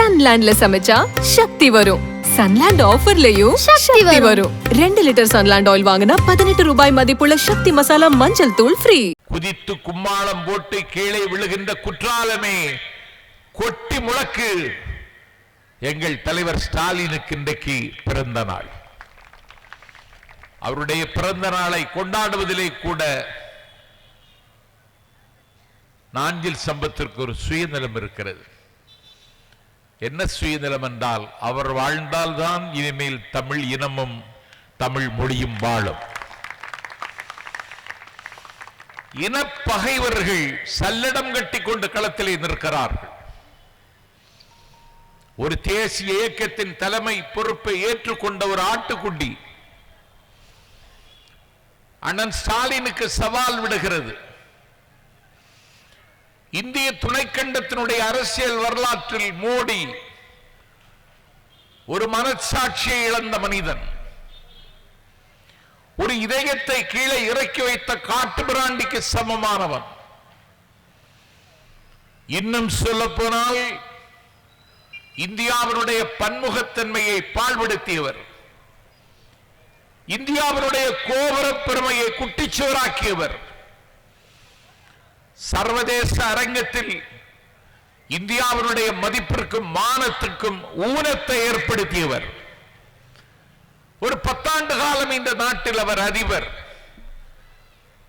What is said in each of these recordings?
சன்லேண்ட்ல சமைச்சா சக்தி வரும். சன்லேண்ட் ஆஃபர்லயும் சக்தி வரும். ரெண்டு லிட்டர் சன்லேண்ட் ஆயில் வாங்கினா பதினெட்டு ரூபாய் மதிப்புள்ள சக்தி மசாலா மஞ்சள் தூள் ஃப்ரீ குதித்து கும்மாளம் போட்டு கீழே விழுகின்ற குற்றாலமே கொட்டி முழக்கு. எங்கள் தலைவர் ஸ்டாலினுக்கு இன்றைக்கு பிறந்த நாள். அவருடைய பிறந்த நாளை கொண்டாடுவதிலே கூட நாஞ்சில் சம்பத்திற்கு ஒரு சுயநலம் இருக்கிறது. என்ன சுயநலம் என்றால் அவர் வாழ்ந்தால்தான் இனிமேல் தமிழ் இனமும் தமிழ் மொழியும் வாழும். இனப்பகைவர்கள் சல்லடம் கட்டி கொண்டு களத்திலே நிற்கிறார்கள். ஒரு தேசிய இயக்கத்தின் தலைமை பொறுப்பை ஏற்றுக்கொண்ட ஒரு ஆட்டுக்குட்டி அண்ணன் ஸ்டாலினுக்கு சவால் விடுகிறது. இந்திய துணைக்கண்டத்தினுடைய அரசியல் வரலாற்றில் மோடி ஒரு மனச்சாட்சியை இழந்த மனிதன். ஒரு இதயத்தை கீழே இறக்கி வைத்த காட்டு பிராண்டிக்கு சமமானவன். இன்னும் சொல்ல போனால் இந்தியாவினுடைய பன்முகத்தன்மையை பாழ்படுத்தியவர். இந்தியாவினுடைய கோபுர பெருமையை குட்டிச்சுவராக்கியவர் சர்வதேச அரங்கத்தில் இந்தியாவினுடைய மதிப்பிற்கும் மானத்துக்கும் ஊனத்தை ஏற்படுத்தியவர். ஒரு பத்தாண்டு காலம் இந்த நாட்டில் அவர் அதிபர்.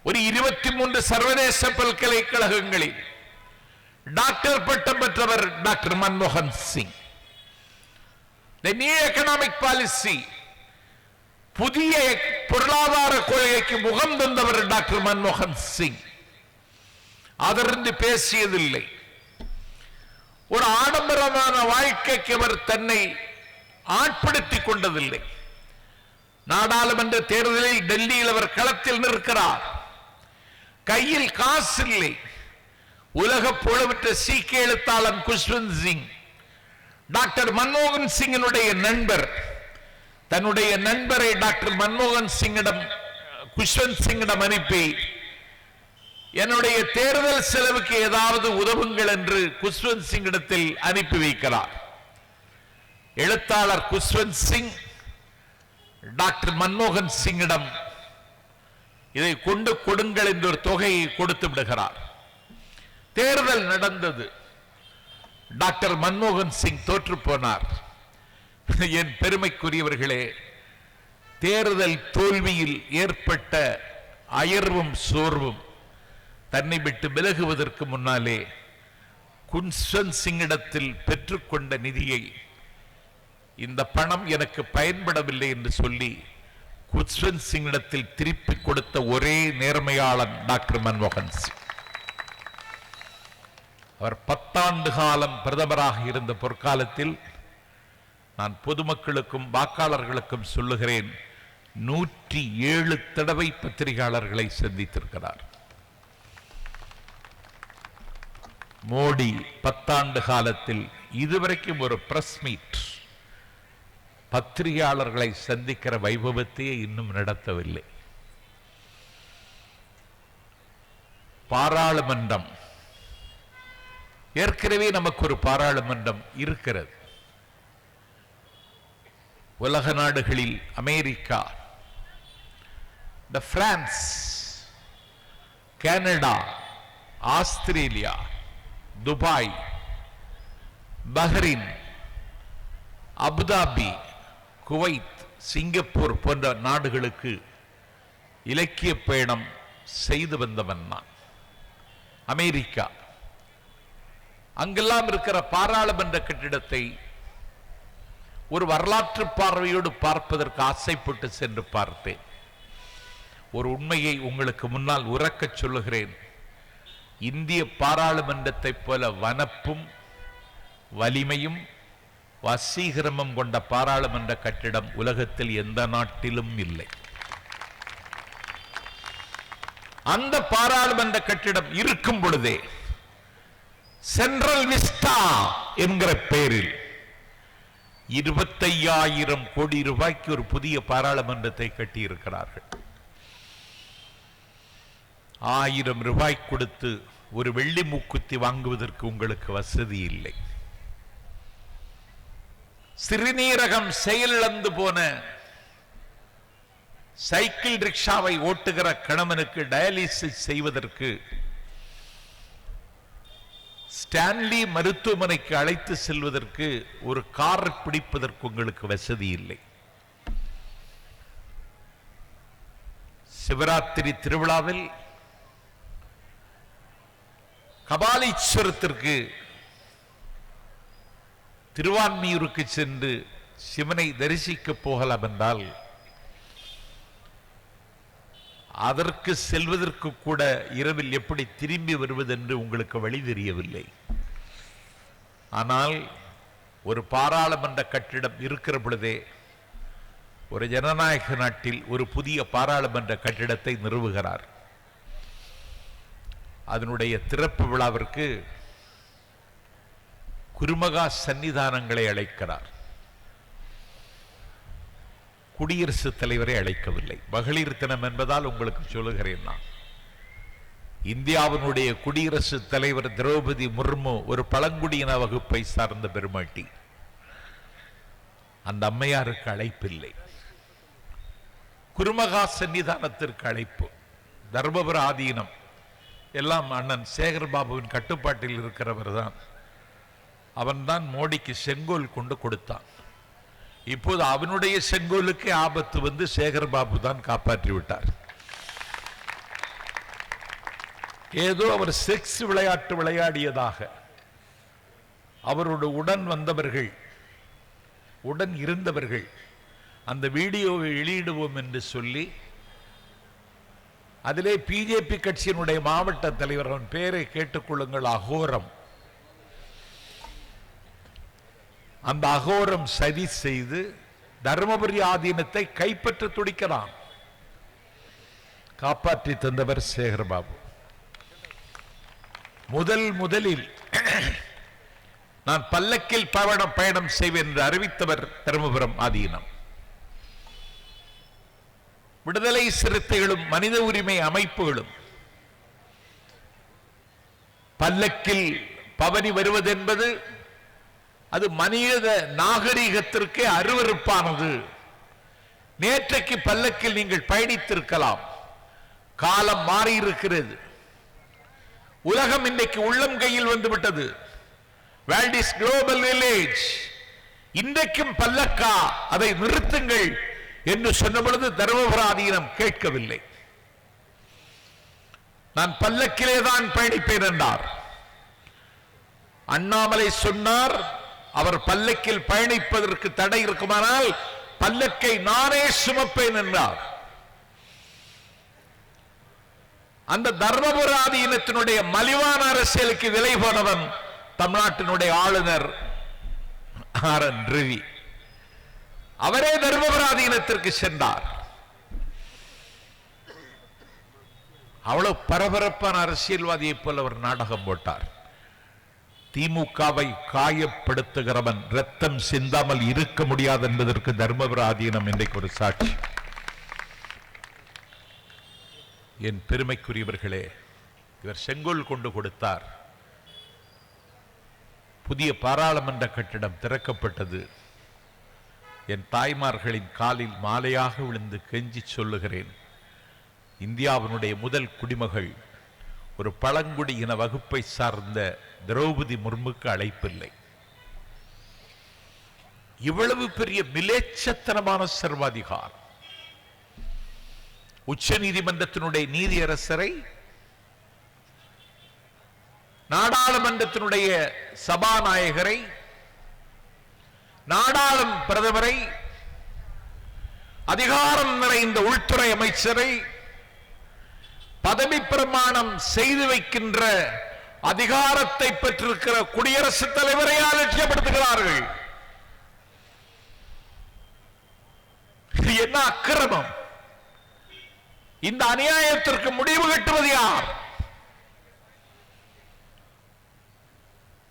ஒரு இருபத்தி மூன்று சர்வதேச பல்கலைக்கழகங்களில் டாக்டர் பட்டம் பெற்றவர் டாக்டர் மன்மோகன் சிங். The new economic புதிய பொருளாதார கொள்கைக்கு முகம் தந்தவர் டாக்டர் மன்மோகன் சிங். அதர்ந்து பேசியதில்லை. ஒரு ஆடம்பரமான வாழ்க்கைக்கு அவர் தன்னை ஆட்படுத்திக் கொண்டதில்லை. நாடாளுமன்ற தேர்தலில் டெல்லியில் அவர் களத்தில் நிற்கிறார். கையில் காசு இல்லை உலக புலவிட்ட சீக்கிய எழுத்தாளன் குஷ்வந்த் சிங் டாக்டர் மன்மோகன் சிங்கினுடைய நண்பர். தன்னுடைய நண்பரை டாக்டர் மன்மோகன் சிங்கிடம் குஷ்வந்த் சிங்கிடம் அனுப்பி என்னுடைய தேர்தல் செலவுக்கு ஏதாவது உதவுங்கள் என்று குஷ்வந்த் சிங்கிடத்தில் அனுப்பி வைக்கிறார். எழுத்தாளர் குஷ்வந்த் சிங் டாக்டர் மன்மோகன் சிங்கிடம் இதை கொண்டு கொடுங்கள் என்று ஒரு தொகையை கொடுத்து விடுகிறார். தேர்தல் நடந்தது. டாக்டர் மன்மோகன் சிங் தோற்று போனார். என் பெருமைக்குரியவர்களே தேர்தல் தோல்வியில் ஏற்பட்ட அயர்வும் சோர்வும் தன்னை விட்டு விலகுவதற்கு முன்னாலே குன்ஸ்வந்த் சிங்கிடத்தில் பெற்றுக்கொண்ட நிதியை இந்த பணம் எனக்கு பயன்படவில்லை என்று சொல்லி குஸ்வந்த் சிங்கிடத்தில் திருப்பி கொடுத்த ஒரே நேர்மையாளன் டாக்டர் மன்மோகன் சிங். அவர் பத்தாண்டு காலம் பிரதமராக இருந்த பொற்காலத்தில் நான் பொதுமக்களுக்கும் வாக்காளர்களுக்கும் சொல்லுகிறேன் நூற்றி ஏழு தடவை பத்திரிகையாளர்களை சந்தித்திருக்கிறார். மோடி பத்தாண்டு காலத்தில் இதுவரைக்கும் ஒரு பிரஸ் மீட் பத்திரிகையாளர்களை சந்திக்கிற வைபவத்தையே இன்னும் நடத்தவில்லை. பாராளுமன்றம் ஏற்கனவே நமக்கு ஒரு பாராளுமன்றம் இருக்கிறது. உலக நாடுகளில் அமெரிக்கா இந்த France Canada Australia Dubai Bahrain Abu Dhabi Kuwait Singapore போன்ற நாடுகளுக்கு இலக்கிய பயணம் செய்து வந்தவன் நான். அமெரிக்கா. அங்கெல்லாம் இருக்கிற பாராளுமன்ற கட்டிடத்தை ஒரு வரலாற்று பார்வையோடு பார்ப்பதற்கு ஆசைப்பட்டு சென்று பார்த்தேன். ஒரு உண்மையை உங்களுக்கு முன்னால் உறக்கச் சொல்லுகிறேன். இந்திய பாராளுமன்றத்தைப் போல வனப்பும் வலிமையும் வசீகிரமம் கொண்ட பாராளுமன்ற கட்டிடம் உலகத்தில் எந்த நாட்டிலும் இல்லை. அந்த பாராளுமன்ற கட்டிடம் இருக்கும் பொழுதே சென்ட்ரல் விஸ்டா என்கிற பெயரில் இருபத்தையாயிரம் கோடி ரூபாய்க்கு ஒரு புதிய பாராளுமன்றத்தை கட்டியிருக்கிறார்கள். ஆயிரம் ரூபாய் கொடுத்து ஒரு வெள்ளி மூக்குத்தி வாங்குவதற்கு உங்களுக்கு வசதி இல்லை. சிறுநீரகம் செயலிழந்து போன சைக்கிள் ரிக்ஷாவை ஓட்டுகிற கணவனுக்கு டயாலிசிஸ் செய்வதற்கு ஸ்டான்லி மருத்துவமனைக்கு அழைத்து செல்வதற்கு ஒரு கார் பிடிப்பதற்கு உங்களுக்கு வசதி இல்லை. சிவராத்திரி திருவிழாவில் கபாலீஸ்வரத்திற்கு திருவான்மியூருக்கு சென்று சிவனை தரிசிக்க போகலாம் என்றால் அதற்கு செல்வதற்கு கூட இரவில் எப்படி திரும்பி வருவதென்று உங்களுக்கு வழி தெரியவில்லை. ஆனால் ஒரு பாராளுமன்ற கட்டிடம் இருக்கிற பொழுதே ஒரு ஜனநாயக நாட்டில் ஒரு புதிய பாராளுமன்ற கட்டிடத்தை நிறுவுகிறார். அதனுடைய திறப்பு விழாவிற்கு குருமகா சன்னிதானங்களை அழைக்கிறார். குடியரசுத் தலைவரை அழைக்கவில்லை. மகளிர் தினம் என்பதால் உங்களுக்கு சொல்லுகிறேன் நான். இந்தியாவினுடைய குடியரசுத் தலைவர் திரௌபதி முர்மு ஒரு பழங்குடியின வகுப்பை சார்ந்த பெருமாட்டி. அந்த அம்மையாருக்கு அழைப்பில்லை. குருமகா சன்னிதானத்திற்கு அழைப்பு. தர்மபுர ஆதீனம். எல்லாம் அண்ணன் சேகர் பாபுவின் கட்டுப்பாட்டில் இருக்கிறவர் தான் அவன்தான் மோடிக்கு செங்கோல் கொண்டு கொடுத்தான். இப்போது அவனுடைய செங்கோலுக்கே ஆபத்து வந்து சேகர் பாபு தான் காப்பாற்றி விட்டார். ஏதோ அவர் செக்ஸ் விளையாட்டு விளையாடியதாக. அவரோட உடன் வந்தவர்கள் உடன் இருந்தவர்கள் அந்த வீடியோவை வெளியிடுவோம் என்று சொல்லி அதிலே பிஜேபி கட்சியினுடைய மாவட்ட தலைவர் அவன் பேரை கேட்டுக்கொள்ளுங்கள் அகோரம். அந்த அகோரம் சதி செய்து தருமபுரி ஆதீனத்தை கைப்பற்ற துடிக்கிறான். காப்பாற்றி தந்தவர் சேகர்பாபு. முதல் முதலில் நான் பல்லக்கில் பவனம் பயணம் செய்வேன் என்று அறிவித்தவர் தருமபுரம் ஆதீனம். விடுதலை சிறுத்தைகளும் மனித உரிமை அமைப்புகளும் பல்லக்கில் பவனி வருவதென்பது அது மனித நாகரிகத்திற்கே அருவருப்பானது. நேற்றைக்கு பல்லக்கில் நீங்கள் பயணித்திருக்கலாம். காலம் மாறியிருக்கிறது. உலகம் இன்றைக்கு உள்ளம் கையில் வந்துவிட்டது. World is global village. இன்றைக்கும் பல்லக்கா அதை நிறுத்துங்கள். என்று சொன்ன பொழுது தர்மபுராதீனம் கேட்கவில்லை. நான் பல்லக்கிலே தான் பயணிப்பேன் என்றார். அண்ணாமலை சொன்னார் அவர் பல்லக்கில் பயணிப்பதற்கு தடை இருக்குமானால் பல்லக்கை நானே சுமப்பேன் என்றார். அந்த தர்மபுராதீனத்தினுடைய மலிவான அரசியலுக்கு விலை போனவன் தமிழ்நாட்டினுடைய ஆளுநர் ஆர் என் ரவி. அவரே தர்மபராதீனத்திற்கு சென்றார். அவ்வளவு பரபரப்பான அரசியல்வாதியை போல அவர் நாடகம் போட்டார். திமுகவை காயப்படுத்துகிறவன் ரத்தம் சிந்தாமல் இருக்க முடியாது என்பதற்கு தர்மபுர ஆதீனம் இன்றைக்கு ஒரு சாட்சி. என் பெருமைக்குரியவர்களே இவர் செங்கோல் கொண்டு கொடுத்தார். புதிய பாராளுமன்ற கட்டிடம் திறக்கப்பட்டது. என் தாய்மார்களின் காலில் மாலையாக விழுந்து கெஞ்சி சொல்லுகிறேன். இந்தியாவினுடைய முதல் குடிமகள் ஒரு பழங்குடி இன வகுப்பை சார்ந்த திரௌபதி முர்முக்கு அழைப்பில்லை. இவ்வளவு பெரிய மிலேச்சத்தனமான சர்வாதிகார் உச்ச நீதிமன்றத்தினுடைய நீதியரசரை நாடாளுமன்றத்தினுடைய சபாநாயகரை நாடாளும் பிரதமரை அதிகாரம் நிறைந்த உள்துறை அமைச்சரை பதவி பிரமாணம் செய்து வைக்கின்ற அதிகாரத்தை பெற்றிருக்கிற குடியரசுத் தலைவரை அலட்சியப்படுத்துகிறார்கள் இது என்ன அக்கிரமம்? இந்த அநியாயத்திற்கு முடிவு கட்டுவது யார்?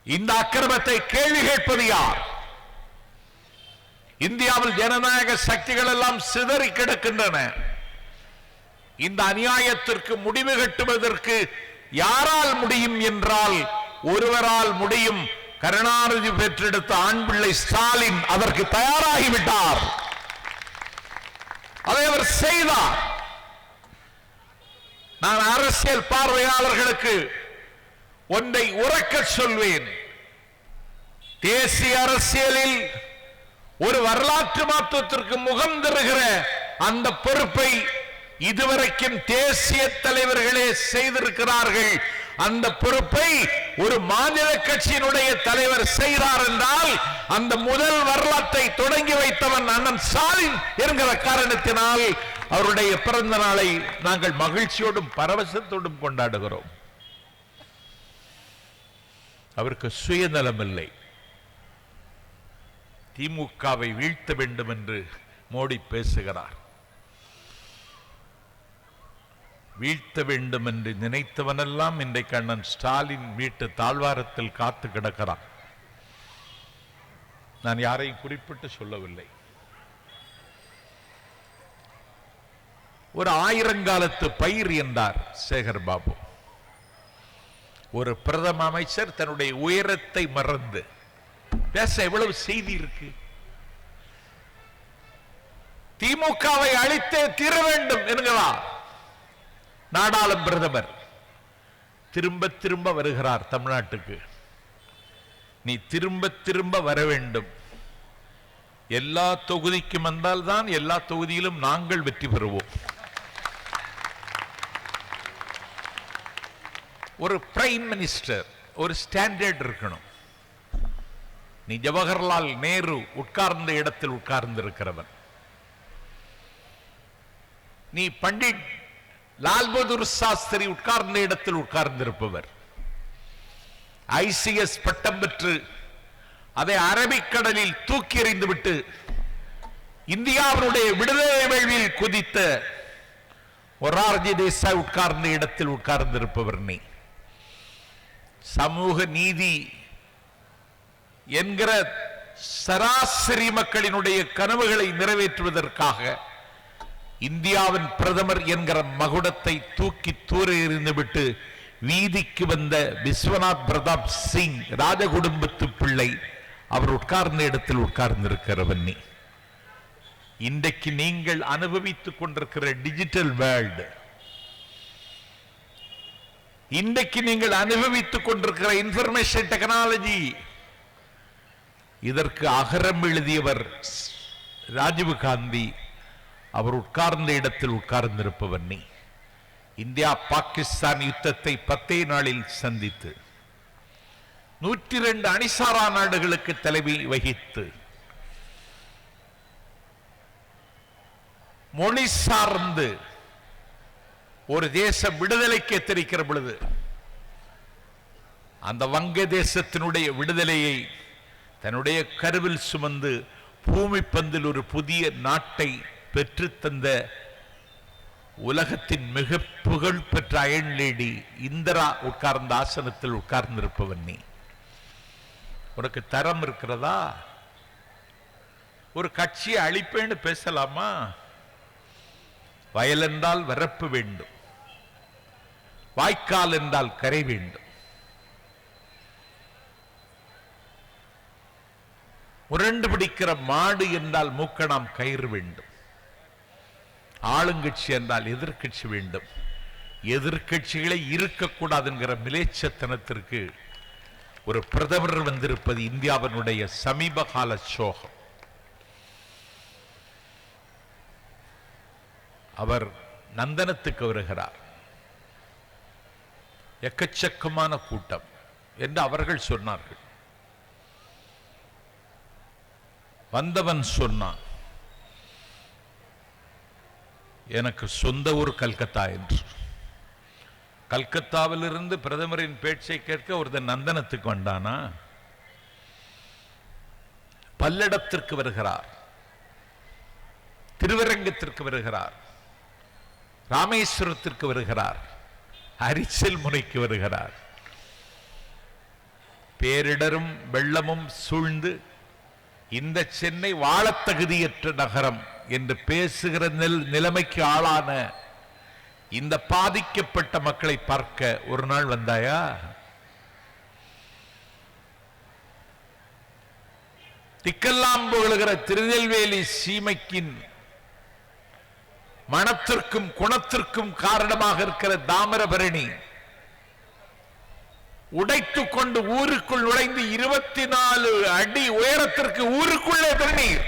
இந்த அக்கிரமத்தை கேள்வி கேட்பது யார்? இந்தியாவில் ஜனநாயக சக்திகள் எல்லாம் சிதறி கிடக்கின்றன. இந்த அநியாயத்திற்கு முடிவு கட்டுவதற்கு யாரால் முடியும் என்றால் ஒருவரால் முடியும் கருணாநிதி பெற்றெடுத்த ஆண் பிள்ளை ஸ்டாலின் அதற்கு தயாராகிவிட்டார். அதை அவர் செய்தார். நான் அரசியல் பார்வையாளர்களுக்கு ஒன்றை உறக்க சொல்வேன். தேசிய அரசியலில் ஒரு வரலாற்று மாற்றத்திற்கு முகம் தருகிற அந்த பொறுப்பை இதுவரைக்கும் தேசிய தலைவர்களே செய்திருக்கிறார்கள். அந்த பொறுப்பை ஒரு மாநில கட்சியினுடைய தலைவர் செய்கிறார் என்றால் அந்த முதல் வரலாற்றை தொடங்கி வைத்தவன் அண்ணன் ஸ்டாலின் என்கிற காரணத்தினால் அவருடைய பிறந்த நாளை நாங்கள் மகிழ்ச்சியோடும் பரவசத்தோடும் கொண்டாடுகிறோம். அவருக்கு சுயநலம் இல்லை திமுகவை வீழ்த்த வேண்டும் என்று மோடி பேசுகிறார். வீழ்த்த வேண்டும் என்று நினைத்தவனெல்லாம் இன்றைக்கு அண்ணன் ஸ்டாலின் வீட்டு தாழ்வாரத்தில் காத்து கிடக்கிறான். நான் யாரையும் குறிப்பிட்டு சொல்லவில்லை. ஒரு ஆயிரங்காலத்து பயிர் என்றார் சேகர் பாபு ஒரு பிரதம அமைச்சர் தன்னுடைய உயரத்தை மறந்து பேச எவ்வளவு செய்தி இருக்கு? திமுகவை அழித்தே தீர வேண்டும் என்கிறார் நாடாளும் பிரதமர். திரும்ப திரும்ப வருகிறார் தமிழ்நாட்டுக்கு. நீ திரும்ப திரும்ப வர வேண்டும். எல்லா தொகுதிக்கும் வந்தால் தான் எல்லா தொகுதியிலும் நாங்கள் வெற்றி பெறுவோம். ஒரு பிரைம் மினிஸ்டர் ஒரு ஸ்டாண்டர்ட் இருக்கணும். நீ ஜவஹர்லால் நேரு உட்கார்ந்த இடத்தில் உட்கார்ந்திருக்கிறவன். நீ பண்டிட் லால் பகதூர் சாஸ்திரி உட்கார்ந்த இடத்தில் உட்கார்ந்திருப்பவர். ஐசிஎஸ் பட்டம் பெற்று அதை அரபிக்கடலில் தூக்கி எறிந்துவிட்டு இந்தியாவினுடைய விடுதலை வேள்வியில் குதித்த ஒரார்ஜி தேசாய் உட்கார்ந்த இடத்தில் உட்கார்ந்திருப்பவர் நீ. சமூக நீதி என்கிற சராசரி மக்களினுடைய கனவுகளை நிறைவேற்றுவதற்காக இந்தியாவின் பிரதமர் என்கிற மகுடத்தை தூக்கி தூர எறிந்துவிட்டு வீதிக்கு வந்த விஸ்வநாத் பிரதாப் சிங் ராஜகுடும்பத்து பிள்ளை அவர் உட்கார்ந்த இடத்தில் உட்கார்ந்திருக்கிறவன் நீ இன்றைக்கு நீங்கள் அனுபவித்துக் கொண்டிருக்கிற டிஜிட்டல் வேர்ல்டு இன்றைக்கு நீங்கள் அனுபவித்துக் கொண்டிருக்கிற இன்ஃபர்மேஷன் டெக்னாலஜி இதற்கு அகரம் எழுதியவர் ராஜீவ் காந்தி. அவர் உட்கார்ந்த இடத்தில் உட்கார்ந்திருப்பவர் நீ. இந்தியா பாகிஸ்தான் யுத்தத்தை பத்தே நாளில் சந்தித்து நூற்றி ரெண்டு அணிசாரா நாடுகளுக்கு தலைமை வகித்து மொழி சார்ந்து ஒரு தேசம் விடுதலைக்கு எத்தரிக்கிற பொழுது அந்த வங்க தேசத்தினுடைய விடுதலையை தன்னுடைய கருவில் சுமந்து பூமி பந்தில் ஒரு புதிய நாட்டை பெற்றுத்தந்த உலகத்தின் மிக புகழ் பெற்ற அயன் லேடி இந்திரா உட்கார்ந்த ஆசனத்தில் உட்கார்ந்திருப்பவன் நீ. உனக்கு தரம் இருக்கிறதா? ஒரு கட்சியை அழிப்பேன்னு பேசலாமா? வயல் என்றால் வரப்பு வேண்டும். வாய்க்கால் என்றால் கரை வேண்டும். உரண்டு பிடிக்கிற மாடு என்றால் மூக்கணாம் கயிறு வேண்டும். ஆளுங்கட்சி என்றால் எதிர்கட்சி வேண்டும். எதிர்கட்சிகளை இருக்கக்கூடாது என்கிற மிலேச்சத்தனத்திற்கு ஒரு பிரதமர் வந்திருப்பது இந்தியாவினுடைய சமீபகால சோகம். அவர் நந்தனத்துக்கு வருகிறார். எக்கச்சக்கமான கூட்டம் என்று அவர்கள் சொன்னார்கள். வந்தவன் சொன்னான் எனக்கு சொந்த ஊர் கல்கத்தா என்று. கல்கத்தாவிலிருந்து பிரதமரின் பேச்சை கேட்க ஒருத்தன் நந்தனத்துக்கு வந்தானா? பல்லடத்திற்கு வருகிறார். திருவரங்கத்திற்கு வருகிறார். ராமேஸ்வரத்திற்கு வருகிறார். அரிச்சல் முனைக்கு வருகிறார். பேரிடரும் வெள்ளமும் சூழ்ந்து இந்த சென்னை வாழத்தகுதியற்ற நகரம் என்று பேசுகிற நில் நிலைமைக்கு ஆளான இந்த பாதிக்கப்பட்ட மக்களை பார்க்க ஒரு நாள் வந்தாயா? திக்கெல்லாம் புகழுகிற திருநெல்வேலி சீமைக்கின் மனத்திற்கும் குணத்திற்கும் காரணமாக இருக்கிற தாமிரபரணி உடைத்துக் கொண்டு ஊருக்குள் நுழைந்து இருபத்தி நாலு அடி உயரத்திற்கு ஊருக்குள்ளே தண்ணீர்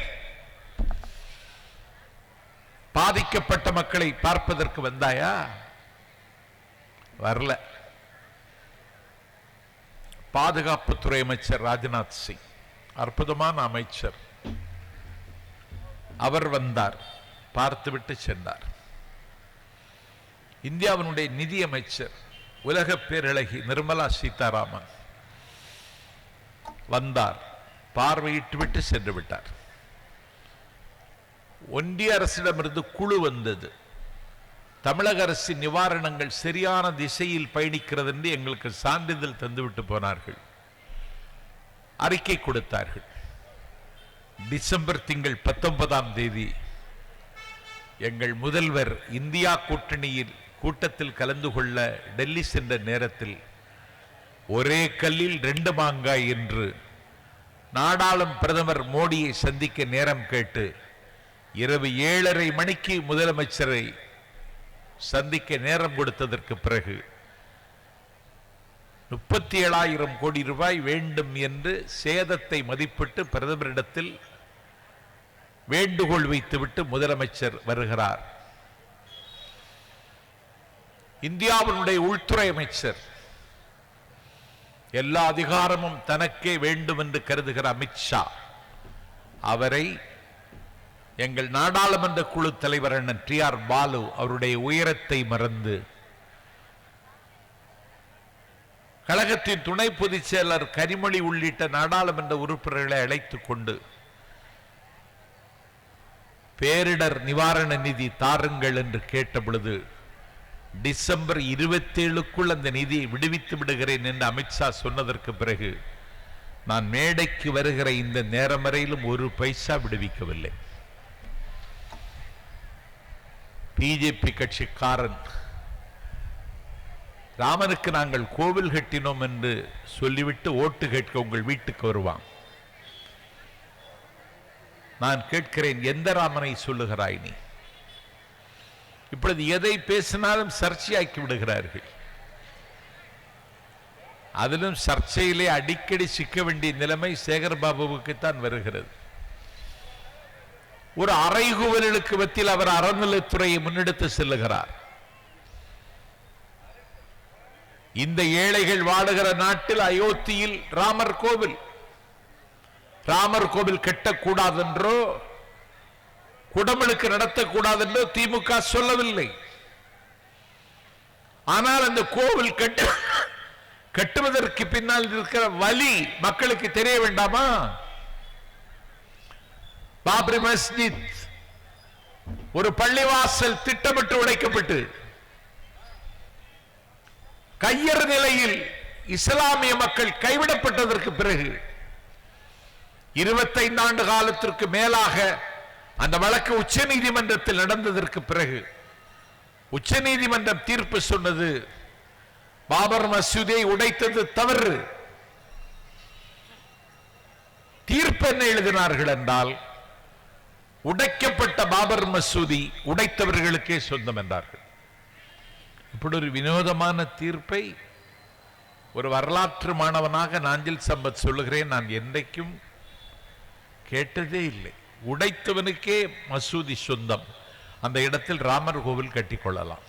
பாதிக்கப்பட்ட மக்களை பார்ப்பதற்கு வந்தாயா? வரல. பாதுகாப்புத்துறை அமைச்சர் ராஜ்நாத் சிங் அற்புதமான அமைச்சர் அவர் வந்தார் பார்த்துவிட்டு சென்றார். இந்தியாவினுடைய நிதி அமைச்சர் உலக பேரழகி நிர்மலா சீதாராமன் வந்தார். பார்வையிட்டு விட்டு சென்று விட்டார். ஒன்றிய அரசிடமிருந்து குழு வந்தது. தமிழக அரசின் நிவாரணங்கள் சரியான திசையில் பயணிக்கிறது என்று எங்களுக்கு சான்றிதழ் தந்துவிட்டு போனார்கள். அறிக்கை கொடுத்தார்கள். டிசம்பர் திங்கள் பத்தொன்பதாம் தேதி எங்கள் முதல்வர் இந்தியா கூட்டணியில் கூட்டத்தில் கலந்து கொள்ள டெல்லி சென்ற நேரத்தில் ஒரே கல்லில் ரெண்டு மாங்காய் என்று நாடாளும் பிரதமர் மோடியை சந்திக்க நேரம் கேட்டு இரவு ஏழரை மணிக்கு முதலமைச்சரை சந்திக்க நேரம் கொடுத்ததற்கு பிறகு முப்பத்தி ஏழாயிரம் கோடி ரூபாய் வேண்டும் என்று சேதத்தை மதிப்பிட்டு பிரதமரிடத்தில் வேண்டுகோள் வைத்துவிட்டு முதலமைச்சர் வருகிறார். இந்தியாவினுடைய உள்துறை அமைச்சர். எல்லா அதிகாரமும் தனக்கே வேண்டும் என்று கருதுகிற அமித்ஷா அவரை எங்கள் நாடாளுமன்ற குழு தலைவர் அண்ணன் டி ஆர் பாலு அவருடைய உயரத்தை மறந்து கழகத்தின் துணை பொதுச் செயலர் கனிமொழி உள்ளிட்ட நாடாளுமன்ற உறுப்பினர்களை அழைத்துக் கொண்டு பேரிடர் நிவாரண நிதி தாருங்கள் என்று கேட்ட பொழுது டிசம்பர் இருபத்தேழுக்குள் அந்த நிதியை விடுவித்து விடுகிறேன் என்று அமித்ஷா சொன்னதற்கு பிறகு நான் மேடைக்கு வருகிற இந்த நேரம் வரையிலும் ஒரு பைசா விடுவிக்கவில்லை. பிஜேபி கட்சிக்காரன் ராமனுக்கு நாங்கள் கோவில் கட்டினோம் என்று சொல்லிவிட்டு ஓட்டு கேட்க உங்கள் வீட்டுக்கு வருவான். நான் கேட்கிறேன் எந்த ராமனை சொல்லுகிறாய் நீ? இப்பொழுது எதை பேசினாலும் சர்ச்சையாக்கி விடுகிறார்கள். அதிலும் சர்ச்சையிலே அடிக்கடி சிக்க வேண்டிய நிலைமை சேகர் பாபுவுக்குத்தான் வருகிறது. ஒரு அறைகுவலுக்கு பத்தில் அவர் அறநிலைத்துறையை முன்னெடுத்து செல்லுகிறார். இந்த ஏழைகள் வாழுகிற நாட்டில் அயோத்தியில் ராமர் கோவில். ராமர் கோவில் கெட்டக்கூடாதென்றோ குடமுழுக்கு நடத்தக்கூடாதென்றோ திமுக சொல்லவில்லை. ஆனால் அந்த கோவில் கட்டு கட்டுவதற்கு பின்னால் இருக்கிற வலி மக்களுக்கு தெரிய வேண்டாமா? பாபரி மஸ்ஜித் ஒரு பள்ளிவாசல் திட்டமிட்டு உடைக்கப்பட்டு கையறு நிலையில் இஸ்லாமிய மக்கள் கைவிடப்பட்டதற்கு பிறகு இருபத்தைந்து ஆண்டு காலத்திற்கு மேலாக அந்த வழக்கு உச்ச நீதிமன்றத்தில் நடந்ததற்கு பிறகு உச்ச நீதிமன்றம் தீர்ப்பு சொன்னது பாபர் மசூதியை உடைத்தது தவறு. தீர்ப்பு என்ன எழுதினார்கள் என்றால் உடைக்கப்பட்ட பாபர் மசூதி உடைத்தவர்களுக்கே சொந்தம் என்றார்கள். இப்படி ஒரு வினோதமான தீர்ப்பை ஒரு வரலாற்று மாணவனாக நாஞ்சில் சம்பத் சொல்லுகிறேன். நான் என்றைக்கும் கேட்டதே இல்லை. உடைத்தவனுக்கே மசூதி சொந்தம். அந்த இடத்தில் ராமர் கோவில் கட்டிக்கொள்ளலாம்.